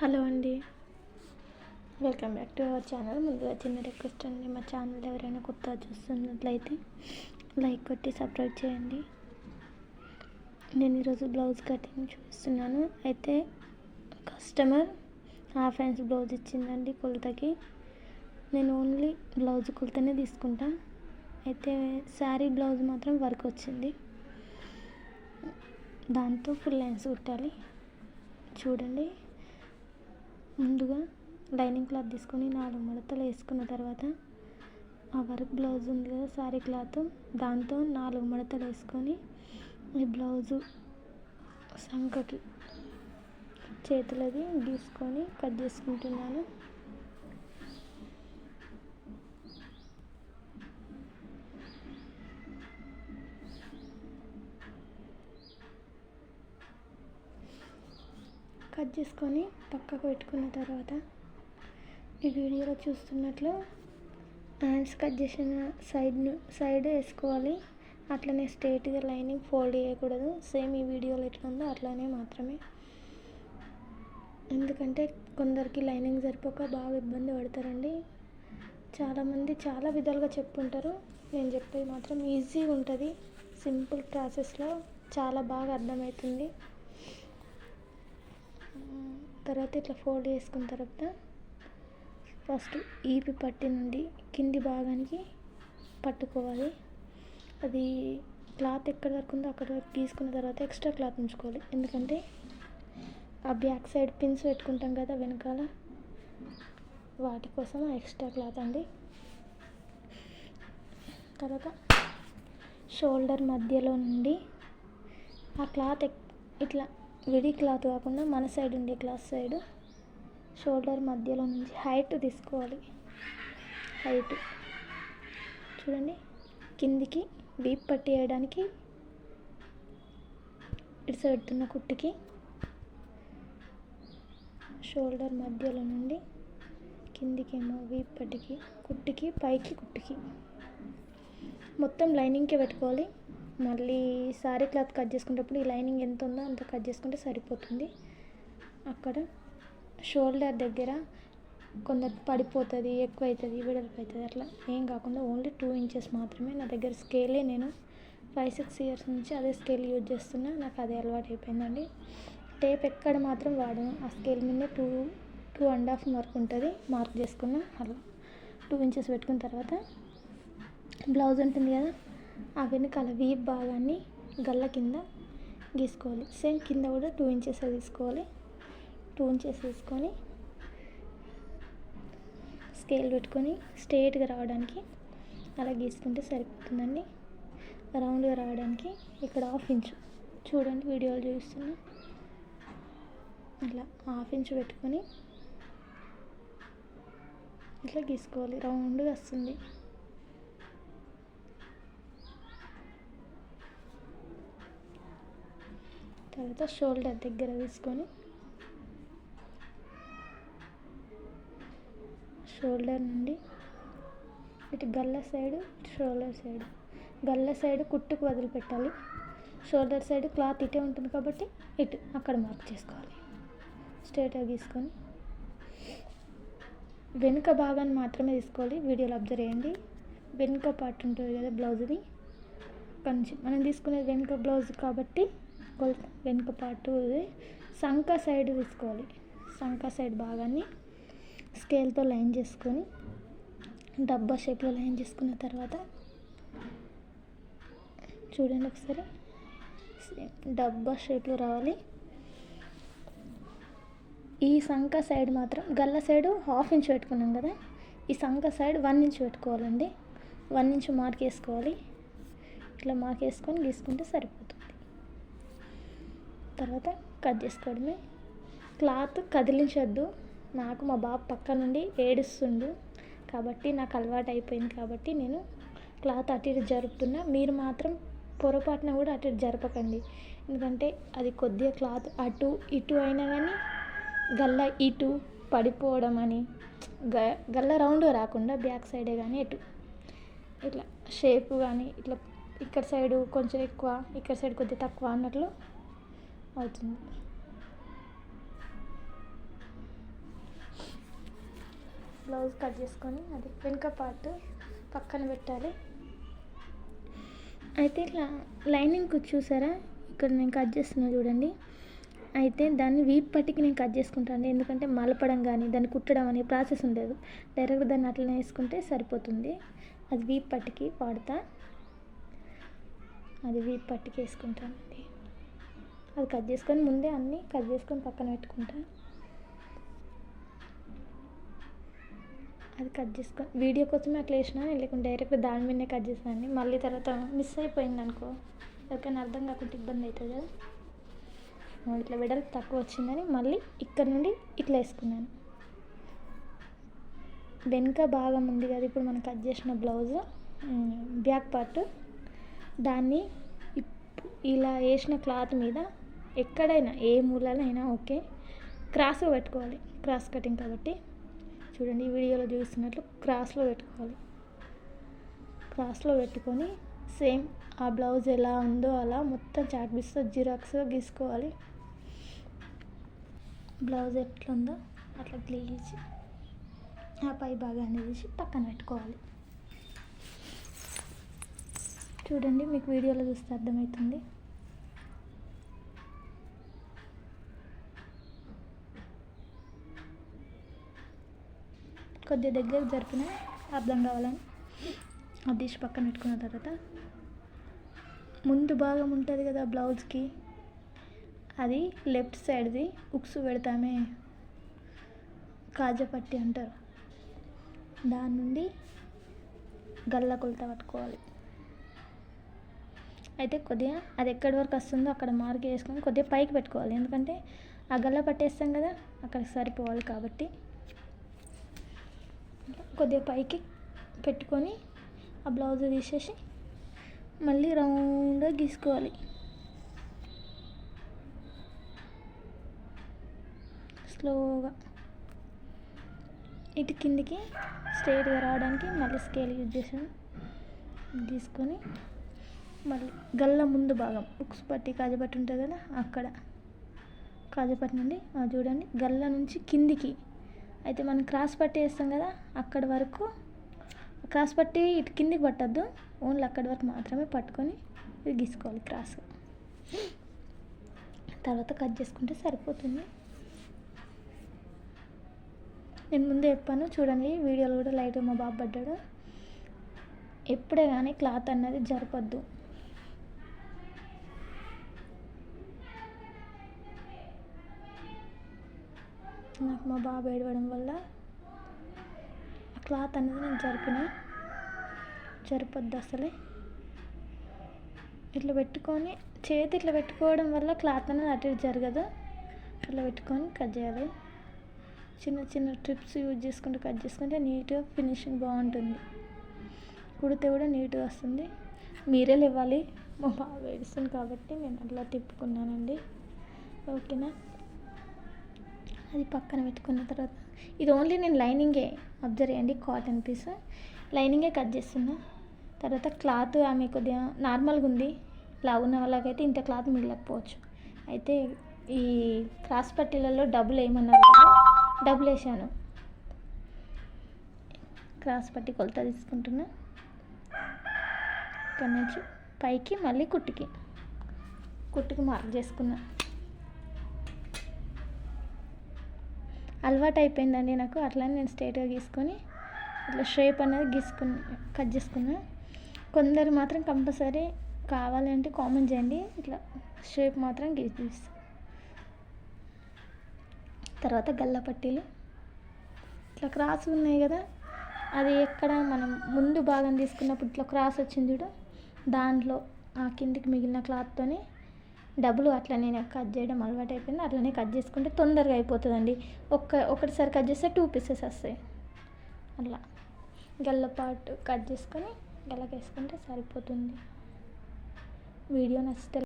Hello అండి. Welcome back to our channel. ముందుగా చిన్న రిక్వెస్ట్ అండి. మా ఛానల్ ఎవరైనా కొత్తగా చూస్తున్నట్లయితే లైక్ కొట్టి సబ్స్క్రైబ్ చేయండి. నేను ఈరోజు బ్లౌజ్ కటింగ్ చూపిస్తున్నాను. అయితే కస్టమర్ హాఫ్ హ్యాండ్స్ బ్లౌజ్ ఇచ్చిందండి కులతకి నేను ఓన్లీ బ్లౌజ్ కుల్తనే తీసుకుంటా. అయితే శారీ బ్లౌజ్ మాత్రం వర్క్ వచ్చింది. దాంతో ఫుల్ హ్యాండ్స్ కుట్టాలి. చూడండి. ముందుగా లైనింగ్ క్లాత్ తీసుకొని నాలుగు మడతలు వేసుకున్న తర్వాత ఆ వర్క్ బ్లౌజ్ ఉంది కదా శారీ క్లాత్. దాంతో నాలుగు మడతలు వేసుకొని ఈ బ్లౌజు సంకటి చేతులది గీసుకొని కట్ చేసుకుంటున్నాను. కట్ చేసుకొని పక్కకు పెట్టుకున్న తర్వాత ఈ వీడియోలో చూస్తున్నట్లు హ్యాండ్స్ కట్ చేసిన సైడ్ సైడ్ వేసుకోవాలి. అట్లనే స్ట్రేట్గా లైనింగ్ ఫోల్డ్ చేయకూడదు. సేమ్ ఈ వీడియోలో ఎట్లా ఉందో అట్లానే మాత్రమే. ఎందుకంటే కొందరికి లైనింగ్ సరిపోక బాగా ఇబ్బంది పడతారండి. చాలామంది చాలా విధాలుగా చెప్పుంటారు. నేను చెప్పేది మాత్రం ఈజీగా ఉంటుంది. సింపుల్ ప్రాసెస్లో చాలా బాగా అర్థమవుతుంది. తర్వాత ఇట్లా ఫోల్డ్ చేసుకున్న తర్వాత ఫస్ట్ ఈపి పట్టి నుండి కింది భాగానికి పట్టుకోవాలి. అది క్లాత్ ఎక్కడి వరకు ఉందో అక్కడ వరకు తీసుకున్న తర్వాత ఎక్స్ట్రా క్లాత్ ఉంచుకోవాలి. ఎందుకంటే ఆ బ్యాక్ సైడ్ పిన్స్ పెట్టుకుంటాం కదా వెనకాల వాటి కోసం ఎక్స్ట్రా క్లాత్ అండి. తర్వాత షోల్డర్ మధ్యలో నుండి ఆ క్లాత్ ఇట్లా విడి క్లాత్ కాకుండా మన సైడ్ ఉండే క్లాత్ సైడ్ షోల్డర్ మధ్యలో నుంచి హైట్ తీసుకోవాలి. హైట్. చూడండి. కిందికి వీప్ పట్టి వేయడానికి ఇటు సైడ్ ఉన్న కుట్టుకి షోల్డర్ మధ్యలో నుండి కిందికేమో వీప్ పట్టికి కుట్టికి పైకి కుట్టికి. మొత్తం లైనింగ్కే పెట్టుకోవాలి. మళ్ళీ సారీ క్లాత్ కట్ చేసుకునేటప్పుడు ఈ లైనింగ్ ఎంత ఉందో అంత కట్ చేసుకుంటే సరిపోతుంది. అక్కడ షోల్డర్ దగ్గర కొందరు పడిపోతుంది ఎక్కువ అవుతుంది విడల్పు అవుతుంది అట్లా ఏం కాకుండా ఓన్లీ టూ ఇంచెస్ మాత్రమే. నా దగ్గర స్కేలే నేను ఫైవ్ సిక్స్ ఇయర్స్ నుంచి అదే స్కేల్ యూజ్ చేస్తున్నా. నాకు అదే అలవాటు అయిపోయిందండి టేప్ ఎక్కడ మాత్రం వాడను. ఆ స్కేల్ మీద two two and half mark ఉంటుంది. మార్క్ చేసుకున్నా అలా టూ ఇంచెస్ పెట్టుకున్న తర్వాత బ్లౌజ్ ఉంటుంది కదా ఆ వెనకాల వీప్ భాగాన్ని గల్ల కింద గీసుకోవాలి. సేమ్ కింద కూడా టూ ఇంచెస్ తీసుకోవాలి. టూ ఇంచెస్ తీసుకొని స్కేల్ పెట్టుకొని స్ట్రేట్గా రావడానికి అలా గీసుకుంటే సరిపోతుందండి. రౌండ్గా రావడానికి ఇక్కడ హాఫ్ ఇంచు. చూడండి వీడియోలు చూస్తున్నా. ఇట్లా హాఫ్ ఇంచు పెట్టుకొని ఇట్లా గీసుకోవాలి. రౌండ్గా వస్తుంది. తర్వాత షోల్డర్ దగ్గర తీసుకొని షోల్డర్ నుండి ఇటు గల్ల సైడ్ షోల్డర్ సైడ్. గల్ల సైడ్ కుట్టుకు వదిలిపెట్టాలి. షోల్డర్ సైడ్ క్లాత్ ఇటే ఉంటుంది కాబట్టి ఇటు అక్కడ మార్క్ చేసుకోవాలి. స్ట్రేట్గా తీసుకొని వెనుక భాగాన్ని మాత్రమే తీసుకోవాలి. వీడియోలో అబ్జర్వ్ చేయండి. వెనుక పార్ట్ ఉంటుంది కదా బ్లౌజ్ది. కొంచెం మనం తీసుకునేది వెనుక బ్లౌజ్ కాబట్టి కొలత వెనుక పాటు సంక సైడ్ తీసుకోవాలి. సంక సైడ్ భాగాన్ని స్కేల్తో లైన్ చేసుకొని డబ్బా షేప్లో లైన్ చేసుకున్న తర్వాత చూడండి ఒకసారి. డబ్బా షేప్లో రావాలి. ఈ సంక సైడ్ మాత్రం గల్ల సైడ్ హాఫ్ ఇంచ్ పెట్టుకున్నాం కదా. ఈ సంక సైడ్ వన్ ఇంచ్ పెట్టుకోవాలండి. వన్ ఇంచ్ మార్క్ వేసుకోవాలి. ఇట్లా మార్క్ వేసుకొని గీసుకుంటే సరిపోతుంది. తర్వాత కట్ చేసుకోవడమే. క్లాత్ కదిలించొద్దు. నాకు మా బాబు పక్క నుండి ఏడుస్తుండు. కాబట్టి నాకు అలవాటు అయిపోయింది కాబట్టి నేను క్లాత్ అటు ఇటు జరుపుతున్నా. మీరు మాత్రం పొరపాటున కూడా అటు ఇటు జరపకండి. ఎందుకంటే అది కొద్దిగా క్లాత్ అటు ఇటు అయినా కానీ గల్ల ఇటు పడిపోవడం అని గ గల్ల రౌండ్ రాకుండా బ్యాక్ సైడే కానీ ఎటు ఇట్లా షేప్ కానీ ఇట్లా ఇక్కడ సైడు కొంచెం ఎక్కువ ఇక్కడ సైడ్ కొద్దిగా తక్కువ అన్నట్లు అవుతుంది. బ్లౌజ్ కట్ చేసుకొని అది వెనుక పార్ట్ పక్కన పెట్టాలి. అయితే ఇట్లా లైనింగ్ చూసారా? ఇక్కడ నేను కట్ చేస్తున్నా చూడండి. అయితే దాన్ని వీప్ పట్టికి నేను కట్ చేసుకుంటాను ఎందుకంటే మలపడం కానీ దాన్ని కుట్టడం అనే ప్రాసెస్ ఉండదు. డైరెక్ట్ దాన్ని అట్లనే వేసుకుంటే సరిపోతుంది. అది వీప్ పట్టికి వాడతా. అది వీప్ పట్టికి వేసుకుంటానండి. అది కట్ చేసుకొని ముందే అన్నీ కట్ చేసుకొని పక్కన పెట్టుకుంటాను అది కట్ చేసుకొని వీడియో కోసమే అట్లా వేసిన లేకుంటే డైరెక్ట్ దాని మీదనే కట్ చేసాను మళ్ళీ తర్వాత మిస్ అయిపోయింది అనుకో. ఎవరికైనా అర్థం కాకుండా ఇబ్బంది అవుతుంది కదా. ఇట్లా వెడల్పు తక్కువ వచ్చిందని మళ్ళీ ఇక్కడ నుండి ఇట్లా వేసుకున్నాను. వెనుక భాగం ఉంది కదా ఇప్పుడు మనం కట్ చేసిన బ్లౌజ్ బ్యాక్ పార్ట్ దాన్ని ఇలా వేసిన క్లాత్ మీద ఎక్కడైనా ఏ మూలనైనా ఓకే. క్రాస్లో పెట్టుకోవాలి. క్రాస్ కటింగ్ కాబట్టి. చూడండి ఈ వీడియోలో చూస్తున్నట్లు క్రాస్లో పెట్టుకోవాలి. క్రాస్లో పెట్టుకొని సేమ్ ఆ బ్లౌజ్ ఎలా ఉందో అలా మొత్తం చాట్ పీస్తో జిరాక్స్గా గీసుకోవాలి. బ్లౌజ్ ఎట్లుందో అట్లా గీసి ఆ పై భాగాన్ని తీసి పక్కన పెట్టుకోవాలి. చూడండి మీకు వీడియోలో చూస్తే అర్థమవుతుంది. కొద్దిగా దగ్గర జరిపిన అర్థం కావాలని. అది తీసి పక్కన పెట్టుకున్న తర్వాత ముందు భాగం ఉంటుంది కదా బ్లౌజ్కి అది లెఫ్ట్ సైడ్ది ఉక్స్ పెడతామే కాజపట్టి అంటారు. దాని నుండి గల్ల కొలత పట్టుకోవాలి. అయితే కొద్దిగా అది ఎక్కడి వరకు వస్తుందో అక్కడ మార్క్ వేసుకొని కొద్దిగా పైకి పెట్టుకోవాలి. ఎందుకంటే ఆ గల్ల పట్టేస్తాం కదా అక్కడికి సరిపోవాలి కాబట్టి. కొద్దిగా పైకి పెట్టుకొని ఆ బ్లౌజ్ తీసేసి మళ్ళీ రౌండ్గా గీసుకోవాలి. స్లోగా. ఇటు కిందికి స్ట్రైట్గా రావడానికి మళ్ళీ స్కేల్ యూజ్ చేసాను తీసుకొని మళ్ళీ గల్ల ముందు భాగం ఉక్స్ పట్టి కాజపట్టి ఉంటుంది కదా అక్కడ. కాజపట్టి నుండి చూడండి గల్ల నుంచి కిందికి అయితే మనం క్రాస్ పట్టి వేస్తాం కదా అక్కడి వరకు క్రాస్ పట్టి ఇటు కిందికి పట్టద్దు. ఓన్లీ అక్కడి వరకు మాత్రమే పట్టుకొని ఇది గీసుకోవాలి క్రాస్. తర్వాత కట్ చేసుకుంటే సరిపోతుంది. నేను ముందే చెప్పాను చూడండి వీడియోలో కూడా లైట్ మా బాబు పడ్డాడు. ఎప్పుడే కానీ క్లాత్ అన్నది జరపద్దు. నాకు మా బాబు ఏడవడం వల్ల ఆ క్లాత్ అనేది నేను జరిపిన. జరపద్దు అసలే. ఇట్లా పెట్టుకొని చేతి ఇట్లా పెట్టుకోవడం వల్ల క్లాత్ అనేది అటు ఇటు జరగదు. ఇట్లా పెట్టుకొని కట్ చేయాలి. చిన్న చిన్న ట్రిప్స్ యూజ్ చేసుకుంటూ కట్ చేసుకుంటే నీట్గా ఫినిషింగ్ బాగుంటుంది. కుడితే కూడా నీట్గా వస్తుంది. మీరే ఇవ్వాలి మా బాబు ఏడుస్తుంది కాబట్టి నేను అట్లా తిప్పుకున్నానండి. ఓకేనా? అది పక్కన పెట్టుకున్న తర్వాత ఇది ఓన్లీ నేను లైనింగే అబ్జర్వ్ చేయండి కాటన్ పీస్ లైనింగే కట్ చేస్తున్నా. తర్వాత క్లాత్ ఆమె కొద్దిగా నార్మల్గా ఉంది. లావు ఉన్న వాళ్ళకైతే ఇంత క్లాత్ మిగలకపోవచ్చు అయితే ఈ క్రాస్ పట్టీలలో డబ్బులు వేయమన్నారు డబ్బులు వేసాను క్రాస్ పట్టి కొలత తీసుకుంటున్నా. ఇక్కడ నుంచి పైకి మళ్ళీ కుట్టుకి. కుట్టుకి మార్క్ చేసుకున్నా. అలవాటు అయిపోయిందండి నాకు. అట్లనే నేను స్ట్రైట్గా గీసుకొని ఇట్లా షేప్ అనేది గీసుకుని కట్ చేసుకున్నా. కొందరు మాత్రం కంపల్సరీ కావాలంటే కామెంట్ చేయండి. ఇట్లా షేప్ మాత్రం గీసి తర్వాత గల్ల పట్టీలు. ఇట్లా క్రాస్ ఉన్నాయి కదా అది ఎక్కడ మనం ముందు భాగం తీసుకున్నప్పుడు ఇట్లా క్రాస్ వచ్చింది చూడు. దాంట్లో ఆ కిందికి మిగిలిన క్లాత్తోని డబ్బులు అట్లా నాకు కట్ చేయడం అలవాటు అయిపోయింది అట్లనే కట్ చేసుకుంటే తొందరగా అయిపోతుందండి. ఒక్క ఒకటిసారి కట్ చేస్తే టూ పీసెస్ వస్తాయి. అట్లా. గల్లపాటు కట్ చేసుకొని గల్లకేసుకుంటే సరిపోతుంది. వీడియో నచ్చితే